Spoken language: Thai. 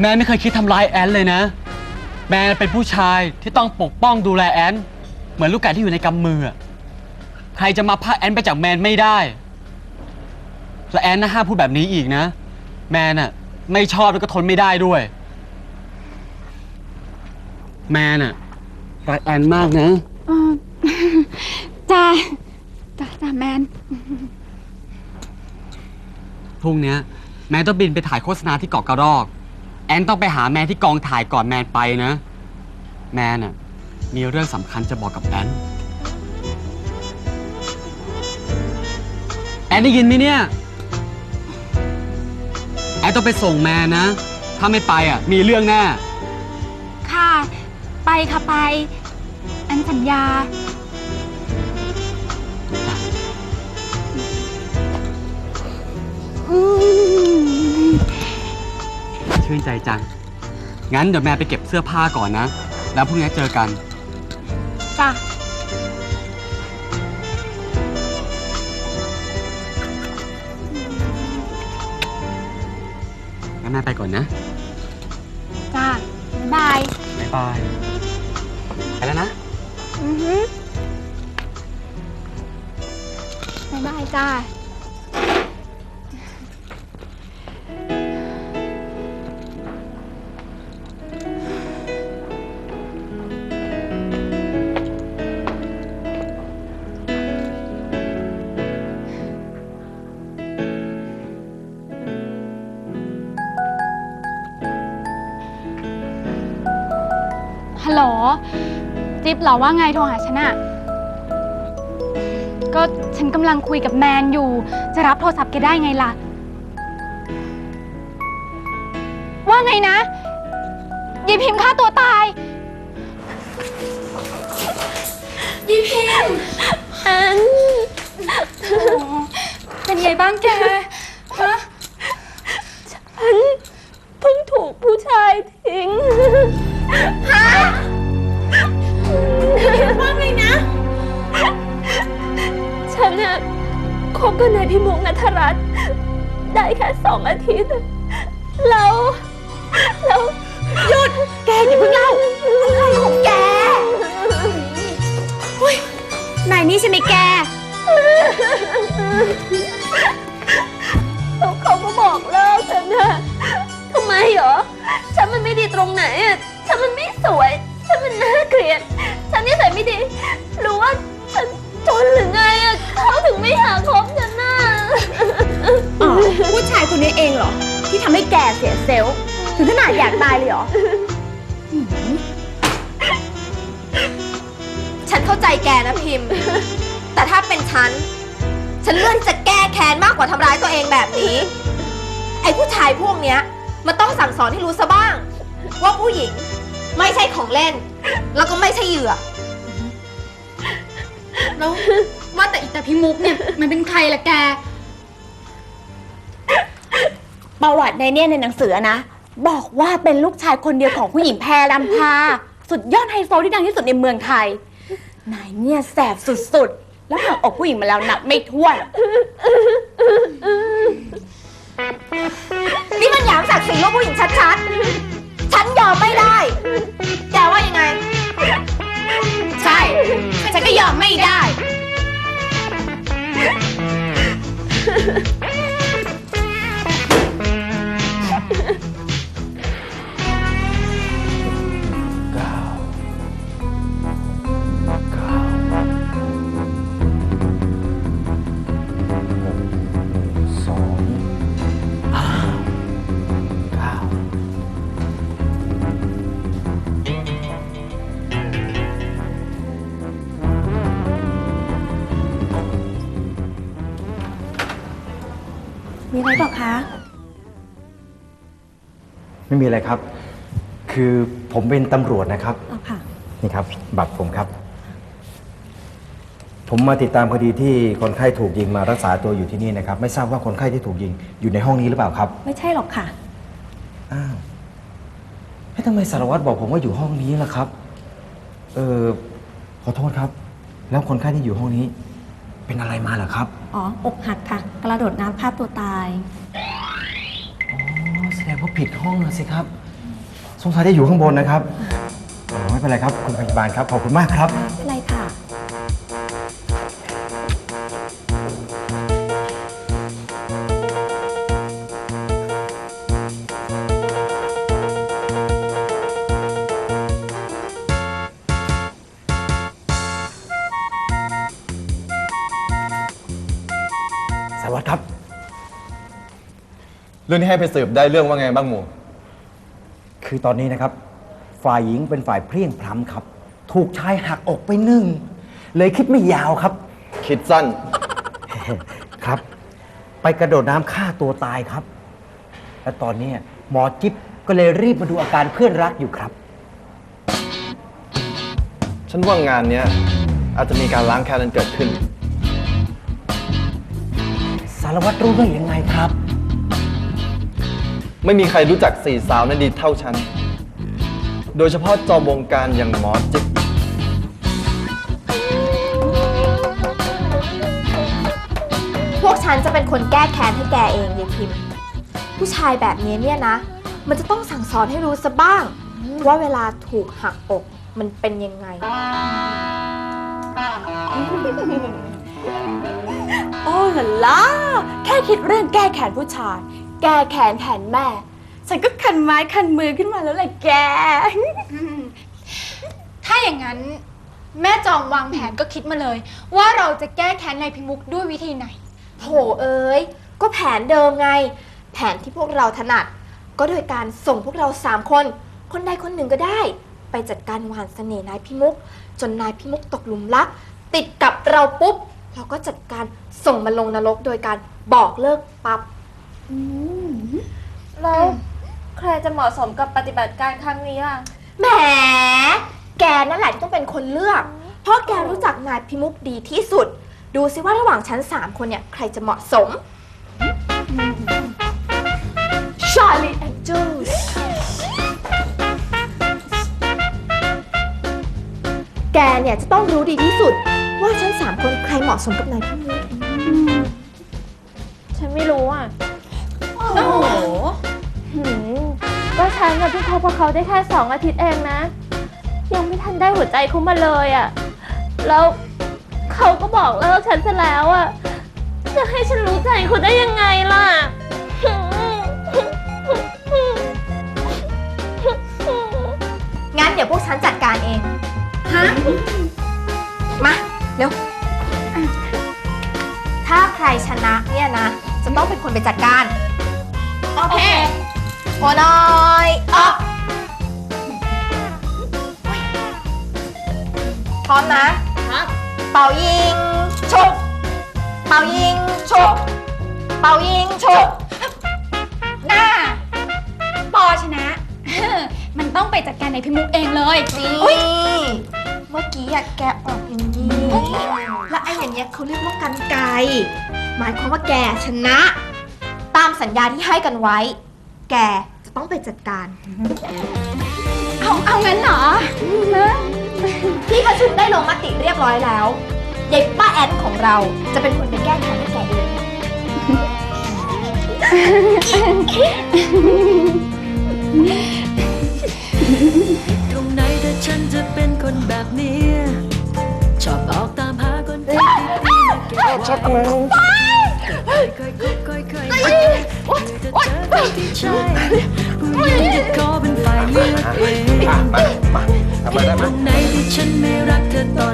แมนไม่เคยคิดทำร้ายแอนเลยนะ แมนเป็นผู้ชายที่ต้องปกป้องดูแลแอน เหมือนลูกไก่ที่อยู่ในกำมืออะใครจะมาพาแอนไปจากแมนไม่ได้ และแอนนะห้ามพูดแบบนี้อีกนะ แมนอะไม่ชอบแล้วก็ทนไม่ได้ด้วย แมนอะรักแอนมากนะ เออ จ้าจ้าจ้าแมน พรุ่งเนี้ยแมนต้องบินไปถ่ายโฆษณาที่เกาะกระรอกแอนต้องไปหาแมนที่กองถ่ายก่อนแมนไปนะ แมนอะมีเรื่องสำคัญจะบอกกับแอนแอนได้ยินไหมเนี่ย แอนต้องไปส่งแมนนะ ถ้าไม่ไปอะมีเรื่องแน่ ค่ะ ไปค่ะไป อันสัญญา อืม ชื่นใจจัง งั้นเดี๋ยวแมนไปเก็บเสื้อผ้าก่อนนะ แล้วพรุ่งนี้เจอกัน จ้ะงั้นแมนไปก่อนนะ จ้าบ๊ายบาย บ๊ายบาย ไปแล้วนะ อือฮึบ๊ายบายจ้า ฮัลโหลจิ๊บเหรอว่าไงโทรหาฉันอะก็ฉันกำลังคุยกับแมนอยู่ จะรับโทรศัพท์แกได้ไงล่ะ ว่าไงนะยีพิมพ์ฆ่าตัวตายยีพิมพ์อันเป็นไงบ้างแก สองอาทิตย์อะแล้วแล้วหยุด แกอย่าเพิ่งเล่าอะไรของแกนายนี่ใช่ไหมแกแล้วเขาก็บอกเลิกฉันน่ะทำไมเหรอ ฉันมันไม่ดีตรงไหนอะฉันมันไม่สวย ฉันมันน่าเกลียด ฉันนิสัยไม่ดีหรือว่าฉันจนหรือไงอะเขาถึงไม่หาคบฉันน่ะ อ๋อผู้ชายคนนี้เองเหรอ ที่ทำให้แกเสียเซลล์ถึงขนาดอยากตายเลยเหรอฉันเข้าใจแกนะพิมพ์ แต่ถ้าเป็นฉัน ฉันเลื่อนจะแก้แค้นมากกว่าทำร้ายตัวเองแบบนี้ ไอ้ผู้ชายพวกเนี้ย มันต้องสั่งสอนให้รู้ซะบ้าง ว่าผู้หญิงไม่ใช่ของเล่น แล้วก็ไม่ใช่เหยื่อ แล้วว่าแต่อีตาพิมุกเนี่ย มันเป็นใครล่ะแก ประวัติในเนี่ยในหนังสือนะ บอกว่าเป็นลูกชายคนเดียวของผู้หญิงแพรลำพา สุดยอดไฮโซที่ดังที่สุดในเมืองไทย นายเนี่ยแสบสุดๆ แล้วหักอกผู้หญิงมาแล้วนับไม่ถ้วน นี่มันหยามศักดิ์ศรีลูกผู้หญิงชัดๆ ฉันยอมไม่ได้ แกว่ายังไง ใช่ ฉันก็ยอมไม่ได้ ม่มีอะไรครับ คือผมเป็นตำรวจนะครับอ๋อค่ะ นี่ครับ บัตรผมครับ ผมมาติดตามคดีที่คนไข้ถูกยิงมารักษาตัวอยู่ที่นี่นะครับ ไม่ทราบว่าคนไข้ที่ถูกยิงอยู่ในห้องนี้หรือเปล่าครับ ไม่ใช่หรอกค่ะ อ้าวเฮ้ยทำไมสารวัตรบอกผมว่าอยู่ห้องนี้ล่ะครับ เออขอโทษครับ แล้วคนไข้ที่อยู่ห้องนี้ เป็นอะไรมาเหรอครับ อ๋อ อกหักค่ะ กระโดดน้ำฆ่าตัวตายอ๋อแสด งว่าผิดห้องนะสิครับ สงสัยจะอยู่ข้างบนนะครับเออไม่เป็นไรครับ คุณพยาบาลครับขอบคุณมากครับ ไม่เป็นไรค่ะ สารวัตรครับ เรื่องที่ให้ไปสืบได้เรื่องว่าไงบ้างหมู คือตอนนี้นะครับ ฝ่ายหญิงเป็นฝ่ายเพลียงพล้ำครับ ถูกชายหักอกไปหนึ่ง เลยคิดไม่ยาวครับ คิดสั้น ครับ ไปกระโดดน้ำฆ่าตัวตายครับ และตอนนี้หมอจิ๊บก็เลยรีบมาดูอาการเพื่อนรักอยู่ครับ ฉันว่างานเนี้ยอาจจะมีการล้างแค้นกันเกิดขึ้น สารวัตรรู้ได้ยังไงครับ ไม่มีใครรู้จักสี่สาวนั้นดีเท่าฉัน โดยเฉพาะจอมวงการอย่างหมอจิ๊บพวกฉันจะเป็นคนแก้แค้นให้แกเองยายพิมพ์ ผู้ชายแบบนี้เนี่ยนะ มันจะต้องสั่งสอนให้รู้ซะบ้าง ว่าเวลาถูกหักอกมันเป็นยังไง โอ้ล่ะล่ะแค่คิดเรื่องแก้แค้นผู้ชาย แก้แค้นแทนแม่ ฉันก็คันไม้คันมือขึ้นมาแล้วแหละแกถ้าอย่างนั้น แม่จอมวางแผนก็คิดมาเลย ว่าเราจะแก้แค้นนายพิมุกด้วยวิธีไหน โถเอ้ย ก็แผนเดิมไง แผนที่พวกเราถนัด ก็โดยการส่งพวกเราสามคน คนใดคนหนึ่งก็ได้ ไปจัดการหวานเสน่ห์นายพิมุก จนนายพิมุกตกหลุมรัก ติดกับเราปุ๊บ เราก็จัดการส่งมันลงนรกโดยการบอกเลิกปับ๊บ แล้วใครจะเหมาะสมกับปฏิบัติการครั้งนี้ล่ะ แหม แกนั่นแหละที่ต้องเป็นคนเลือก เพราะแกรู้จักนายพิมุกดีที่สุด ดูซิว่าระหว่างชั้นสามคนเนี่ยใครจะเหมาะสม Charlie Angels แกเนี่ยจะต้องรู้ดีที่สุด ว่าชั้นสามคนใครเหมาะสมกับนายพิมุก ก็ฉันกับพี่คบกับเขาได้แค่สองอาทิตย์เองนะ ยังไม่ทันได้หัวใจเขามาเลยอะ่ะ แล้วเขาก็บอกเลิกฉันซะแล้วอะ่ะ จะให้ฉันรู้ใจเขาได้ยังไงล่ะ งั้นเดี๋ยวพวกฉันจัดการเอง ฮะ มา เร็ว ถ้าใครชนะเนี่ยนะ จะต้องเป็นคนไปจัดการ โอเคโอน้อย ออกพร้อมนะเป่ายิงฉุบเป่ายิงฉุบเป่ายิงฉุบหน้า ปอชนะ มันต้องไปจัดการนายพิมุกเองเลยนี่เมื่อกี้อะแกออกอย่างนี้ แล้วไอ้อย่างเงี้ยเขาเรียกว่ากันไกรหมายความว่าแกชนะ ตามสัญญาที่ให้กันไว้ แกจะ ต้องไปจัดการ เอาเอางั้นเหรอที่ประชุมได้ลงมติเรียบร้อยแล้วยายป้าแอนของเราจะเป็นคนไปแก้แค้นให้แกเองตรงไหนถ้าฉันจะเป็นคนแบบนี้ ชอบออกตามหาคนที่ดีๆมาเก็บไว้ชักแล้วค่อยๆคบค่อยๆไปจะเจอคนที่ใช่ ที่จะขอเป็นฝ่ายเลือกเองอะมามาทำมาได้ไหม วันไหนที่ฉันไม่รักเธอตอน